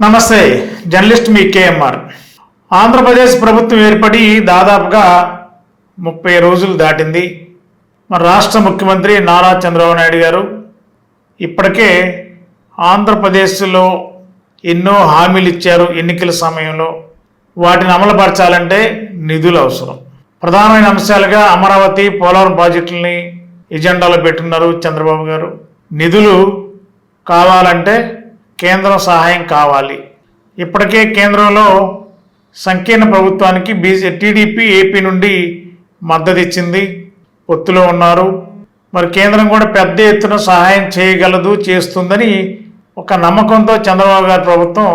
నమస్తే జర్నలిస్ట్ మీ కేఎంఆర్. ఆంధ్రప్రదేశ్ ప్రభుత్వం ఏర్పడి దాదాపుగా ముప్పై రోజులు దాటింది. మన రాష్ట్ర ముఖ్యమంత్రి నారా చంద్రబాబు నాయుడు గారు ఇప్పటికే ఆంధ్రప్రదేశ్లో ఎన్నో హామీలు ఇచ్చారు ఎన్నికల సమయంలో. వాటిని అమలుపరచాలంటే నిధులు అవసరం. ప్రధానమైన అంశాలుగా అమరావతి పోలవరం ప్రాజెక్టులని ఎజెండాలో పెట్టున్నారు చంద్రబాబు గారు. నిధులు కావాలంటే కేంద్రం సహాయం కావాలి. ఇప్పటికే కేంద్రంలో సంకీర్ణ ప్రభుత్వానికి బీజే టీడీపీ ఏపీ నుండి మద్దతు ఇచ్చింది పొత్తులో ఉన్నారు. మరి కేంద్రం కూడా పెద్ద ఎత్తున సహాయం చేయగలదు చేస్తుందని ఒక నమ్మకంతో చంద్రబాబు గారి ప్రభుత్వం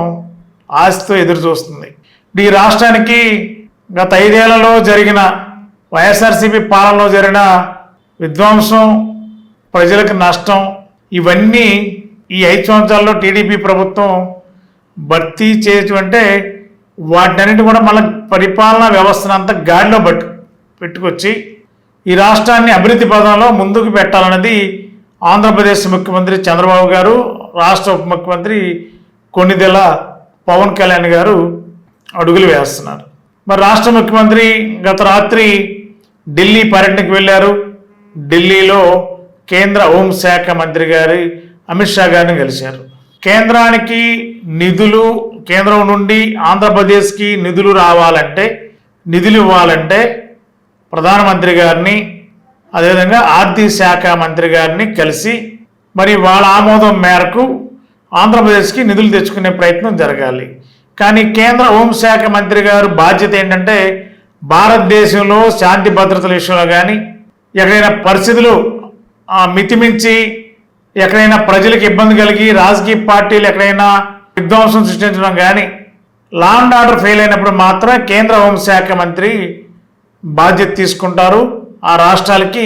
ఆశతో ఎదురు చూస్తుంది ఈ రాష్ట్రానికి గత ఐదేళ్ళలో జరిగిన వైఎస్ఆర్సీపీ పాలనలో జరిగిన విధ్వంసం ప్రజలకు నష్టం ఇవన్నీ ఈ ఐదు సంవత్సరాల్లో టీడీపీ ప్రభుత్వం భర్తీ చేయటం అంటే వాటినన్నిటి కూడా మళ్ళీ పరిపాలనా వ్యవస్థను అంతా గాడిలో పట్టు పెట్టుకొచ్చి ఈ రాష్ట్రాన్ని అభివృద్ధి పదంలో ముందుకు పెట్టాలన్నది ఆంధ్రప్రదేశ్ ముఖ్యమంత్రి చంద్రబాబు గారు రాష్ట్ర ఉప ముఖ్యమంత్రి కొన్నిదెల పవన్ కళ్యాణ్ గారు అడుగులు వేస్తున్నారు. మరి రాష్ట్ర ముఖ్యమంత్రి గత రాత్రి ఢిల్లీ పర్యటనకు వెళ్ళారు. ఢిల్లీలో కేంద్ర హోంశాఖ మంత్రి గారి అమిత్ షా గారిని కలిశారు. కేంద్రానికి నిధులు కేంద్రం నుండి ఆంధ్రప్రదేశ్కి నిధులు రావాలంటే నిధులు ఇవ్వాలంటే ప్రధానమంత్రి గారిని అదేవిధంగా ఆర్థిక శాఖ మంత్రి గారిని కలిసి మరి వాళ్ళ ఆమోదం మేరకు ఆంధ్రప్రదేశ్కి నిధులు తెచ్చుకునే ప్రయత్నం జరగాలి. కానీ కేంద్ర హోంశాఖ మంత్రి గారు బాధ్యత ఏంటంటే భారతదేశంలో శాంతి భద్రతల విషయంలో కానీ ఎక్కడైనా పరిస్థితులు ఆ, మితిమించి ఎక్కడైనా ప్రజలకు ఇబ్బంది కలిగి రాజకీయ పార్టీలు ఎక్కడైనా విధ్వంసం సృష్టించడం కానీ లా అండ్ ఆర్డర్ ఫెయిల్ అయినప్పుడు మాత్రం కేంద్ర హోంశాఖ మంత్రి బాధ్యత తీసుకుంటారు. ఆ రాష్ట్రాలకి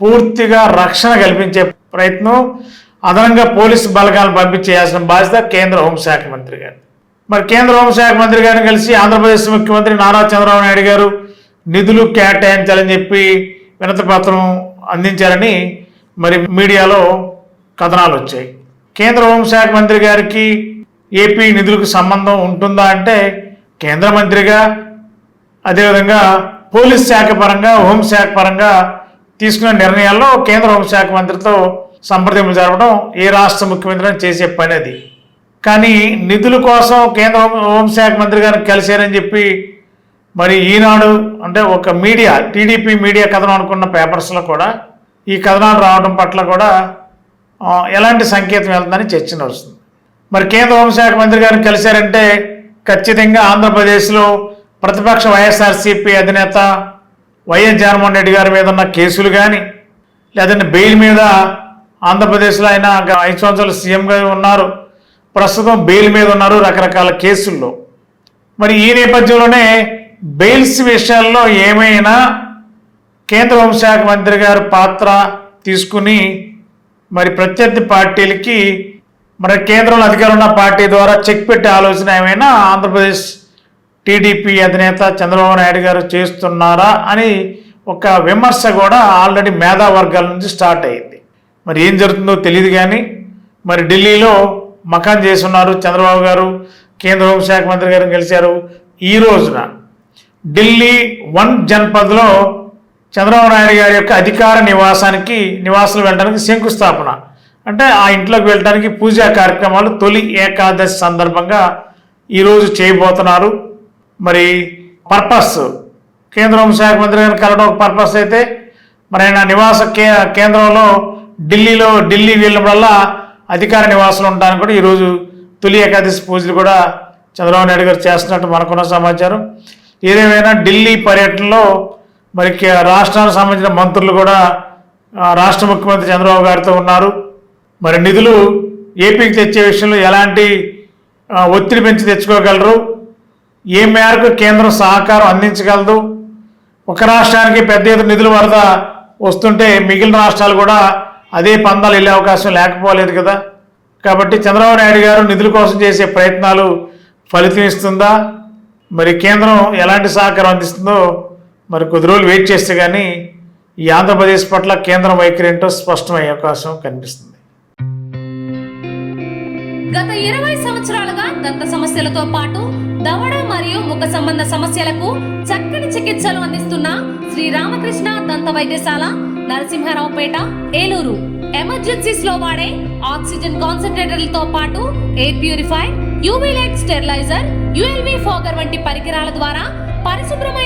పూర్తిగా రక్షణ కల్పించే ప్రయత్నం అదనంగా పోలీసు బలగాలను పంపించేయాల్సిన బాధ్యత కేంద్ర హోంశాఖ మంత్రి గారు మరి కేంద్ర హోంశాఖ మంత్రి గారిని కలిసి ఆంధ్రప్రదేశ్ ముఖ్యమంత్రి నారా చంద్రబాబు నాయుడు గారు నిధులు కేటాయించాలని చెప్పి వినతి పత్రం అందించారని మరి మీడియాలో కథనాలు వచ్చాయి కేంద్ర హోంశాఖ మంత్రి గారికి ఏపీ నిధులకు సంబంధం ఉంటుందా అంటే కేంద్ర మంత్రిగా అదేవిధంగా పోలీస్ శాఖ పరంగా హోంశాఖ పరంగా తీసుకున్న నిర్ణయాల్లో కేంద్ర హోంశాఖ మంత్రితో సంప్రదింపు జరపడం ఏ రాష్ట్ర ముఖ్యమంత్రి చేసే పని అది. కానీ నిధుల కోసం కేంద్ర హోంశాఖ మంత్రి గారిని కలిశారని చెప్పి మరి ఈనాడు అంటే ఒక మీడియా టీడీపీ మీడియా కథనం అనుకున్న పేపర్స్లో కూడా ఈ కథనాలు రావడం పట్ల కూడా ఎలాంటి సంకేతం వెళ్తుందని చర్చ నడుస్తుంది. మరి కేంద్ర హోంశాఖ మంత్రి గారిని కలిశారంటే ఖచ్చితంగా ఆంధ్రప్రదేశ్లో ప్రతిపక్ష వైఎస్ఆర్సీపీ అధినేత వైఎస్ జగన్మోహన్ రెడ్డి గారి మీద ఉన్న కేసులు కానీ లేదంటే బెయిల్ మీద ఆంధ్రప్రదేశ్లో ఆయన ఐదు సంవత్సరాలు సీఎంగా ఉన్నారు. ప్రస్తుతం బెయిల్ మీద ఉన్నారు రకరకాల కేసుల్లో. మరి ఈ నేపథ్యంలోనే బెయిల్స్ విషయాల్లో ఏమైనా కేంద్ర హోంశాఖ మంత్రి గారు పాత్ర తీసుకుని మరి ప్రత్యర్థి పార్టీలకి మరి కేంద్రంలో అధికారం ఉన్న పార్టీ ద్వారా చెక్ పెట్టే ఆలోచన ఏమైనా ఆంధ్రప్రదేశ్ టీడీపీ అధినేత చంద్రబాబు నాయుడు గారు చేస్తున్నారా అని ఒక విమర్శ కూడా ఆల్రెడీ మేధా వర్గాల నుంచి స్టార్ట్ అయింది. మరి ఏం జరుగుతుందో తెలియదు కానీ మరి ఢిల్లీలో మకాన్ చేస్తున్నారు చంద్రబాబు గారు కేంద్ర హోంశాఖ మంత్రి గారిని కలిశారు ఈ రోజున. ఢిల్లీ వన్ జన్పథ్లో చంద్రబాబు నాయుడు గారి యొక్క అధికార నివాసానికి నివాసులు వెళ్ళడానికి శంకుస్థాపన. అంటే ఆ ఇంట్లోకి వెళ్ళడానికి పూజా కార్యక్రమాలు తొలి ఏకాదశి సందర్భంగా ఈరోజు చేయబోతున్నారు. మరి పర్పస్ కేంద్ర హోంశాఖ మంత్రి గారిని కలవడం ఒక పర్పస్ అయితే మరి ఆయన నివాస కే కేంద్రంలో ఢిల్లీలో ఢిల్లీ వెళ్ళినప్పుడల్లా అధికార నివాసులు ఉండడానికి కూడా ఈరోజు తొలి ఏకాదశి పూజలు కూడా చంద్రబాబు నాయుడు గారు చేస్తున్నట్టు మనకున్న సమాచారం. ఏదేమైనా ఢిల్లీ పర్యటనలో మరి రాష్ట్రానికి సంబంధించిన మంత్రులు కూడా రాష్ట్ర ముఖ్యమంత్రి చంద్రబాబు గారితో ఉన్నారు. మరి నిధులు ఏపీకి తెచ్చే విషయంలో ఎలాంటి ఒత్తిడి పెంచి తెచ్చుకోగలరు? ఏ మేరకు కేంద్రం సహకారం అందించగలదు? ఒక రాష్ట్రానికి పెద్ద ఎత్తున నిధుల వరద వస్తుంటే మిగిలిన రాష్ట్రాలు కూడా అదే పందాలు వెళ్ళే అవకాశం లేకపోలేదు కదా. కాబట్టి చంద్రబాబు నాయుడు గారు నిధుల కోసం చేసే ప్రయత్నాలు ఫలితం ఇస్తుందా? మరి కేంద్రం ఎలాంటి సహకారం అందిస్తుందో మరి కొద్ది రోజులు వెయిట్ చేస్తే కానీ ఈ ఆంధ్రప్రదేశ్ పట్ల కేంద్రం వైఖరి ఏంటో స్పష్టమయ్యే అవకాశం కనిపిస్తుంది. గత ఇరవై సంవత్సరాలుగా దంత సమస్యలతో పాటు దవడ మరియు ముఖ సంబంధ సమస్యలకు చక్కని చికిత్సలు అందిస్తున్న శ్రీ రామకృష్ణ దంత వైద్యశాల నరసింహారావుపేట ఏలూరు. ఎమర్జెన్సీస్లో వాడే ఆక్సిజన్ కాన్సన్ట్రేటర్లతో పాటు air purify UV light sterilizer ULV fogger వంటి పరికరాల ద్వారా పరిశుభ్రమైన